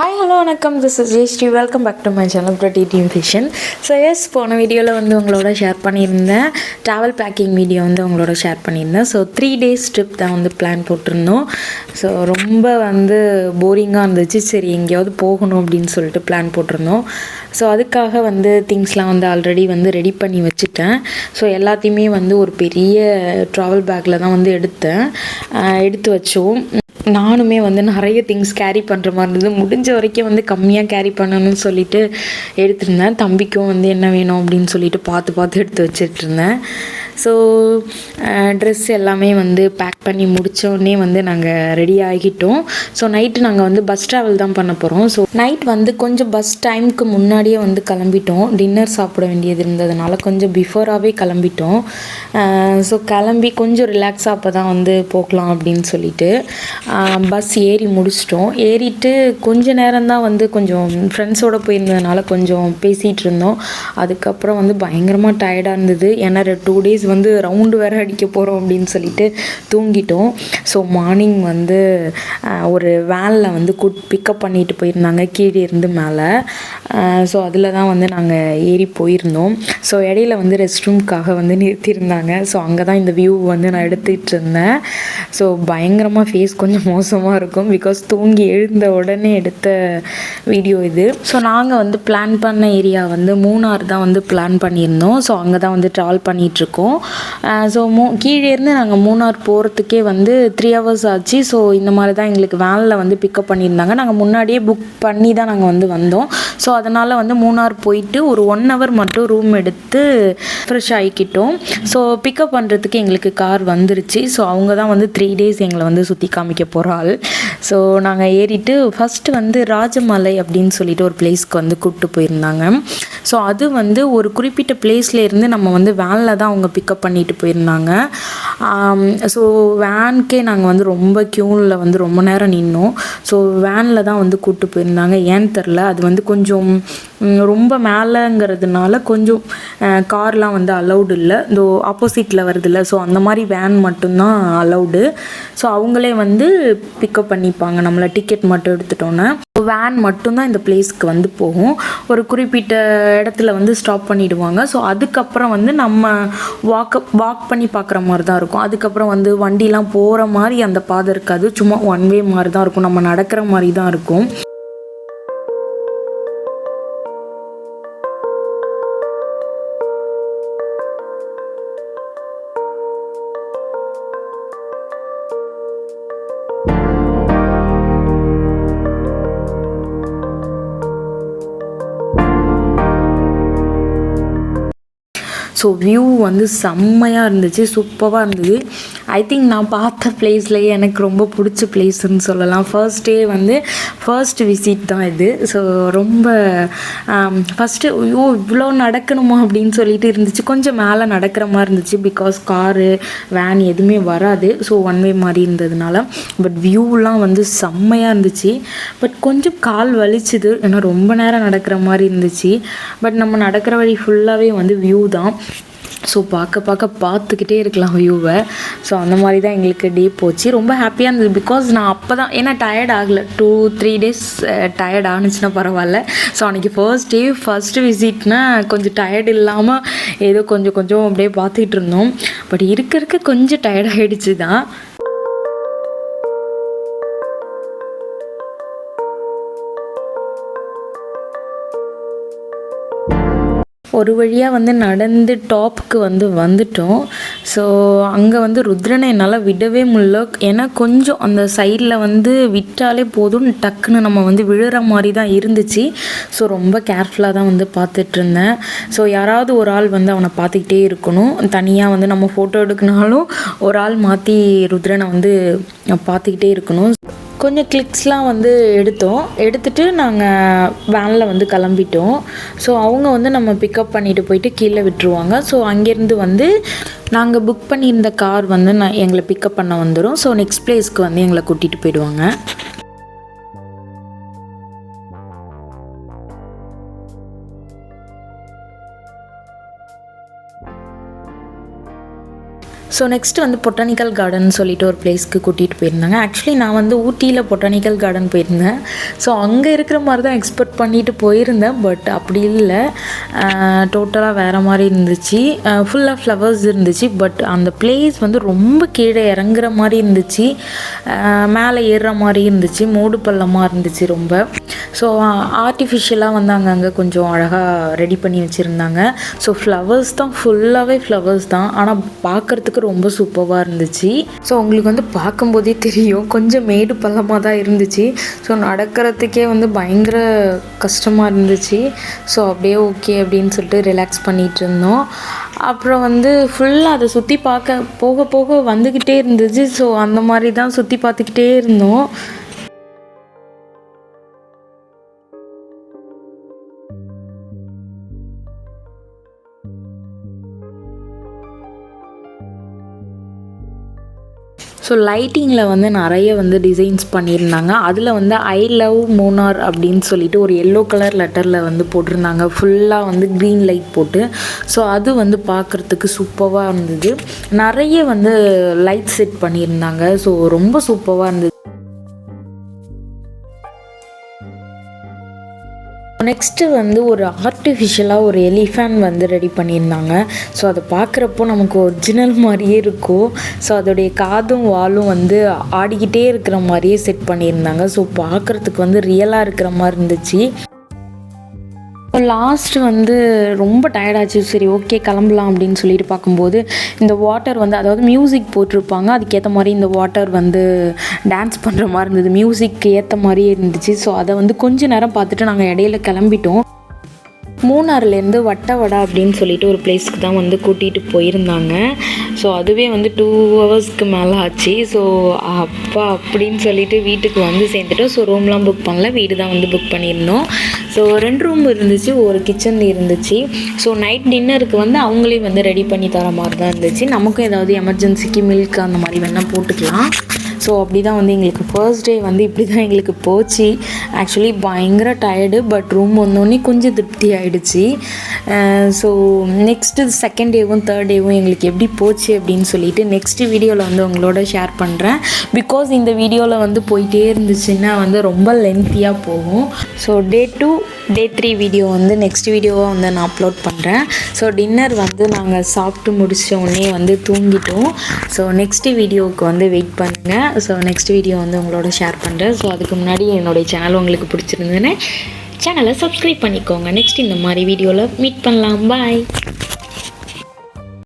Hi hello வணக்கம். This is Jayashree welcome back to my channel pretty team fashion so as போன வீடியோவில் வந்து உங்களோட ஷேர் பண்ணியிருந்தேன். ட்ராவல் பேக்கிங் வீடியோ வந்து உங்களோட ஷேர் பண்ணியிருந்தேன். ஸோ த்ரீ டேஸ் ட்ரிப் தான் வந்து பிளான் போட்டிருந்தோம். ஸோ ரொம்ப வந்து போரிங்காக இருந்துச்சு. சரி எங்கேயாவது போகணும் அப்படின்னு சொல்லிட்டு பிளான் போட்டிருந்தோம். ஸோ அதுக்காக வந்து திங்ஸ்லாம் வந்து ஆல்ரெடி வந்து ரெடி பண்ணி வச்சுட்டேன். ஸோ எல்லாத்தையுமே வந்து ஒரு பெரிய ட்ராவல் பேக்கில் தான் வந்து எடுத்தேன். எடுத்து வச்சோம். நானுமே வந்து நிறைய திங்ஸ் கேரி பண்ணுற மாதிரி இருந்தது. முடிஞ்ச வரைக்கும் வந்து கம்மியாக கேரி பண்ணணும்னு சொல்லிட்டு எடுத்திருந்தேன். தம்பிக்கும் வந்து என்ன வேணும் அப்படின்னு சொல்லிட்டு பார்த்து பார்த்து எடுத்து வச்சிட்டு இருந்தேன். ஸோ ட்ரெஸ் எல்லாமே வந்து பேக் பண்ணி முடித்தோடனே வந்து நாங்கள் ரெடி ஆகிட்டோம். ஸோ நைட்டு நாங்கள் வந்து பஸ் ட்ராவல் தான் பண்ண போகிறோம் ஸோ நைட் வந்து கொஞ்சம் பஸ் டைமுக்கு முன்னாடியே வந்து கிளம்பிட்டோம். டின்னர் சாப்பிட வேண்டியது இருந்ததுனால கொஞ்சம் பிஃபோராகவே கிளம்பிட்டோம். ஸோ கிளம்பி கொஞ்சம் ரிலாக்ஸாக அப்போ தான் வந்து போகலாம் அப்படின்னு சொல்லிட்டு பஸ் ஏறி முடிச்சிட்டோம். ஏறிட்டு கொஞ்ச நேரம் தான் வந்து கொஞ்சம் ஃப்ரெண்ட்ஸோடு போயிருந்ததுனால கொஞ்சம் பேசிகிட்டு இருந்தோம். அதுக்கப்புறம் வந்து பயங்கரமாக டயர்டாக இருந்தது. ஏன்னா டூ டேஸ் வந்து ரவுண்டு வேறு அடிக்க போகிறோம் அப்படின்னு சொல்லிட்டு தூங்கிட்டோம். ஸோ மார்னிங் வந்து ஒரு வேனில் வந்து கூட் பிக்கப் பண்ணிட்டு போயிருந்தாங்க கீழே இருந்து மேலே. ஸோ அதில் தான் வந்து நாங்கள் ஏறி போயிருந்தோம். ஸோ இடையில வந்து ரெஸ்ட் ரூம்க்காக வந்து நிறுத்தியிருந்தாங்க. ஸோ அங்கே தான் இந்த வியூ வந்து நான் எடுத்துகிட்டு இருந்தேன். ஸோ பயங்கரமாக ஃபேஸ் கொஞ்சம் மோசமாக இருக்கும். பிகாஸ் தூங்கி எழுந்த உடனே எடுத்த வீடியோ இது. ஸோ நாங்கள் வந்து பிளான் பண்ண ஏரியா வந்து மூணார் தான் வந்து பிளான் பண்ணியிருந்தோம். ஸோ அங்கே தான் வந்து ட்ராவல் பண்ணிகிட்ருக்கோம் ஸோ மூ கீழே இருந்து நாங்கள் மூணார் போகிறதுக்கே வந்து த்ரீ ஹவர்ஸ் ஆச்சு. ஸோ இந்த மாதிரி தான் எங்களுக்கு வேனில் வந்து பிக்கப் பண்ணியிருந்தாங்க. நாங்கள் முன்னாடியே புக் பண்ணி தான் நாங்கள் வந்து வந்தோம். ஸோ அதனால் வந்து மூணார் போயிட்டு ஒரு ஒன் ஹவர் மட்டும் ரூம் எடுத்து ஃப்ரெஷ் ஆகிக்கிட்டோம் ஸோ பிக்கப் பண்ணுறதுக்கு எங்களுக்கு கார் வந்துருச்சு. ஸோ அவங்க தான் வந்து த்ரீ டேஸ் எங்களை வந்து சுற்றி காமிக்க போகிற ஆள் ஸோ நாங்கள் ஏறிட்டு ஃபஸ்ட்டு வந்து ராஜமலை அப்படின்னு சொல்லிட்டு ஒரு பிளேஸ்க்கு வந்து கூப்பிட்டு போயிருந்தாங்க. ஸோ அது வந்து ஒரு குறிப்பிட்ட பிளேஸ்ல இருந்து நம்ம வந்து வேனில் தான் அவங்க பிக்கப் பண்ணிட்டு போயிருந்தாங்க. ஸோ வேனுக்கே நாங்கள் வந்து ரொம்ப க்யூனில் வந்து ரொம்ப நேரம் நின்னோம். ஸோ வேனில் தான் வந்து கூப்பிட்டு போயிருந்தாங்க. ஏன்னு தெரில அது வந்து கொஞ்சம் கொஞ்சம் ரொம்ப மேலேங்கிறதுனால கொஞ்சம் கார்லாம் வந்து அலௌடு இல்லை. இந்த ஆப்போசிட்டில் வருதுல்ல. ஸோ அந்த மாதிரி வேன் மட்டும்தான் அலௌடு ஸோ அவங்களே வந்து பிக்கப் பண்ணிப்பாங்க. நம்மளை டிக்கெட் மட்டும் எடுத்துட்டோன்னே வேன் மட்டும்தான் இந்த பிளேஸ்க்கு வந்து போகும். ஒரு குறிப்பிட்ட இடத்துல வந்து ஸ்டாப் பண்ணிவிடுவாங்க ஸோ அதுக்கப்புறம் வந்து நம்ம வாக் வாக் பண்ணி பார்க்குற மாதிரி தான் இருக்கும். அதுக்கப்புறம் வந்து வண்டிலாம் போகிற மாதிரி அந்த பாதை இருக்காது. சும்மா ஒன் வே மாதிரி தான் இருக்கும். நம்ம நடக்கிற மாதிரி தான் இருக்கும். ஸோ வியூ வந்து செம்மையாக இருந்துச்சு சூப்பராக இருந்தது. ஐ திங்க் நான் பார்த்த பிளேஸ்லேயே எனக்கு ரொம்ப பிடிச்ச பிளேஸ்ன்னு சொல்லலாம். ஃபர்ஸ்ட் டே வந்து ஃபர்ஸ்ட் விசிட் தான் இது. ஸோ ரொம்ப um, ஃபஸ்ட்டு ஐயோ இவ்வளோ நடக்கணுமா அப்படின்னு சொல்லிட்டு இருந்துச்சு. கொஞ்சம் மேலே நடக்கிற மாதிரி இருந்துச்சு. பிகாஸ் காரு வேன் எதுவுமே வராது. ஸோ ஒன் வே மாதிரி இருந்ததுனால. பட் வியூலாம் வந்து செம்மையாக இருந்துச்சு. பட் கொஞ்சம் கால் வலிச்சுது. ஏன்னா ரொம்ப நேரம் நடக்கிற மாதிரி இருந்துச்சு. பட் நம்ம நடக்கிற வழி ஃபுல்லாகவே வந்து வியூ தான். ஸோ பார்க்க பார்க்க பார்த்துக்கிட்டே இருக்கலாம் வியூவை. ஸோ அந்த மாதிரி தான் எங்களுக்கு டே போச்சு. ரொம்ப ஹாப்பியாக இருந்தது பிகாஸ் நான் அப்போ தான் ஏன்னா டயர்ட் ஆகலை. டூ த்ரீ டேஸ் டயர்ட் ஆனிச்சுன்னா பரவாயில்ல. ஸோ அன்றைக்கி ஃபர்ஸ்ட் டே ஃபஸ்ட்டு விசிட்னா கொஞ்சம் டயர்டு இல்லாமல் ஏதோ கொஞ்சம் கொஞ்சம் அப்படியே பார்த்துக்கிட்டு இருந்தோம். பட் இருக்க இருக்க கொஞ்சம் டயர்ட் ஆகிடுச்சு தான் ஒரு வழியாக வந்து நடந்து டாப்புக்கு வந்து வந்துட்டோம். ஸோ அங்கே வந்து ருத்ரனை என்னால் விடவே முடியல. ஏன்னா கொஞ்சம் அந்த சைடில் வந்து விட்டாலே போதும். டக்குன்னு நம்ம வந்து விழுற மாதிரி தான் இருந்துச்சு. ஸோ ரொம்ப கேர்ஃபுல்லாக தான் வந்து பார்த்துட்டு இருந்தேன். ஸோ யாராவது ஒரு ஆள் வந்து அவனை பார்த்துக்கிட்டே இருக்கணும். தனியாக வந்து நம்ம ஃபோட்டோ எடுக்கினாலும் ஒரு ஆள் மாற்றி ருத்ரனை வந்து பார்த்துக்கிட்டே இருக்கணும். கொஞ்சம் கிளிக்ஸ்லாம் வந்து எடுத்தோம். எடுத்துட்டு நாங்கள் வேனில் வந்து கிளம்பிட்டோம். ஸோ அவங்க வந்து நம்ம பிக்கப் பண்ணிட்டு போயிட்டு கீழே விட்டுருவாங்க. ஸோ அங்கேருந்து வந்து நாங்கள் புக் பண்ணியிருந்த கார் வந்து நான் எங்களை பிக்கப் பண்ண வந்துடும் ஸோ நெக்ஸ்ட் பிளேஸ்க்கு வந்து எங்களை கூட்டிகிட்டு போயிடுவாங்க. ஸோ நெக்ஸ்ட் வந்து பொட்டானிக்கல் கார்டன் சொல்லிட்டு ஒரு பிளேஸ்க்கு கூட்டிகிட்டு போயிருந்தாங்க. ஆக்சுவலி நான் வந்து ஊட்டியில் பொட்டானிக்கல் கார்டன் போயிருந்தேன். ஸோ அங்கே இருக்கிற மாதிரி தான் எக்ஸ்பெக்ட் பண்ணிட்டு போயிருந்தேன். பட் அப்படி இல்லை. டோட்டலாக வேறு மாதிரி இருந்துச்சு. ஃபுல்லாக ஃப்ளவர்ஸ் இருந்துச்சு. பட் அந்த பிளேஸ் வந்து ரொம்ப கீழே இறங்குற மாதிரி இருந்துச்சு. மேலே ஏறுற மாதிரி இருந்துச்சு. மூடு பள்ளமாக இருந்துச்சு ரொம்ப. ஸோ ஆர்டிஃபிஷியலாக வந்து அங்கங்கே கொஞ்சம் அழகாக ரெடி பண்ணி வச்சுருந்தாங்க. ஸோ ஃப்ளவர்ஸ் தான் ஃபுல்லாகவே ஃப்ளவர்ஸ் தான். ஆனால் பார்க்குறதுக்கு ரொம்ப சூப்பராக இருந்துச்சு. ஸோ உங்களுக்கு வந்து பார்க்கும்போதே தெரியும். கொஞ்சம் மேடு பள்ளமாக தான் இருந்துச்சு. ஸோ நடக்கிறதுக்கே வந்து பயங்கர கஷ்டமாக இருந்துச்சு. ஸோ அப்படியே ஓகே அப்படின்னு சொல்லிட்டு ரிலாக்ஸ் பண்ணிகிட்டு இருந்தோம். அப்புறம் வந்து ஃபுல்லாக அதை சுற்றி பார்க்க போக போக வந்துக்கிட்டே இருந்துச்சு. ஸோ அந்த மாதிரி தான் சுற்றி பார்த்துக்கிட்டே இருந்தோம். ஸோ லைட்டிங்கில் வந்து நிறைய வந்து டிசைன்ஸ் பண்ணியிருந்தாங்க. அதில் வந்து ஐ லவ் மூனார் அப்படின்னு சொல்லிட்டு ஒரு எல்லோ கலர் லெட்டரில் வந்து போட்டிருந்தாங்க. ஃபுல்லாக வந்து க்ரீன் லைட் போட்டு. ஸோ அது வந்து பார்க்குறதுக்கு சூப்பராக இருந்தது. நிறைய வந்து லைட் செட் பண்ணியிருந்தாங்க. ஸோ ரொம்ப சூப்பராக இருந்தது. நெக்ஸ்ட்டு வந்து ஒரு ஆர்டிஃபிஷியலாக ஒரு எலிஃபேண்ட் வந்து ரெடி பண்ணியிருந்தாங்க. ஸோ அதை பார்க்குறப்போ நமக்கு ஒரிஜினல் மாதிரியே இருக்கும். ஸோ அதோடைய காதும் வாலும் வந்து ஆடிக்கிட்டே இருக்கிற மாதிரியே செட் பண்ணியிருந்தாங்க. ஸோ பார்க்குறதுக்கு வந்து ரியலாக இருக்கிற மாதிரி இருந்துச்சு. லாஸ்ட்டு வந்து ரொம்ப டயர்டாச்சு சரி ஓகே கிளம்பலாம் அப்படின்னு சொல்லிட்டு பார்க்கும்போது இந்த வாட்டர் வந்து அதாவது மியூசிக் போட்டிருப்பாங்க. அதுக்கேற்ற மாதிரி இந்த வாட்டர் வந்து டான்ஸ் பண்ணுற மாதிரி இருந்தது. மியூசிக் ஏற்ற மாதிரியே இருந்துச்சு. ஸோ அதை வந்து கொஞ்ச நேரம் பார்த்துட்டு நாங்கள் இடையில கிளம்பிட்டோம். மூணாறுலேருந்து வட்டவடா அப்படின்னு சொல்லிட்டு ஒரு பிளேஸ்க்கு தான் வந்து கூட்டிகிட்டு போயிருந்தாங்க. ஸோ அதுவே வந்து டூ ஹவர்ஸ்க்கு மேலே ஆச்சு. ஸோ அப்பா அப்படின்னு சொல்லிட்டு வீட்டுக்கு வந்து சேர்ந்துட்டோம். ஸோ ரூம்லாம் புக் பண்ணல. வீடு தான் வந்து புக் பண்ணியிருந்தோம். ஸோ ரெண்டு ரூம் இருந்துச்சு. ஒரு கிச்சன் இருந்துச்சு. ஸோ நைட் டின்னருக்கு வந்து அவங்களே வந்து ரெடி பண்ணி தர மாதிரி தான் இருந்துச்சு. நமக்கும் ஏதாவது எமர்ஜென்சிக்கு மில்க் அந்த மாதிரி வேணால் போட்டுக்கலாம். ஸோ அப்படி தான் வந்து எங்களுக்கு ஃபர்ஸ்ட் டே வந்து இப்படி தான் எங்களுக்கு போச்சு. ஆக்சுவலி பயங்கர டயர்டு பட் ரூம் வந்தோடனே கொஞ்சம் திருப்தி ஆகிடுச்சு ஸோ நெக்ஸ்ட்டு செகண்ட் டேவும் தேர்ட் டேவும் எங்களுக்கு எப்படி போச்சு அப்படின்னு சொல்லிட்டு நெக்ஸ்ட் வீடியோவில் வந்து உங்களோட ஷேர் பண்ணுறேன் பிகாஸ் இந்த வீடியோவில் வந்து போயிட்டே இருந்துச்சுன்னா வந்து ரொம்ப லென்த்தியாக போகும். So day two day three video வந்து நெக்ஸ்ட் வீடியோவாக வந்து நான் அப்லோட் பண்ணுறேன் ஸோ டின்னர் வந்து நாங்கள் சாப்பிட்டு முடித்த உடனே வந்து தூங்கிட்டோம். ஸோ நெக்ஸ்ட் வீடியோவுக்கு வந்து வெயிட் பண்ணுங்கள் ஸோ நெக்ஸ்ட் வீடியோ வந்து உங்களோட ஷேர் பண்ணுறேன் ஸோ அதுக்கு முன்னாடி என்னுடைய சேனல் உங்களுக்கு பிடிச்சிருந்ததுன்னு சேனலை சப்ஸ்கிரைப் பண்ணிக்கோங்க. நெக்ஸ்ட் இந்த மாதிரி வீடியோவில் மீட் பண்ணலாம். பாய்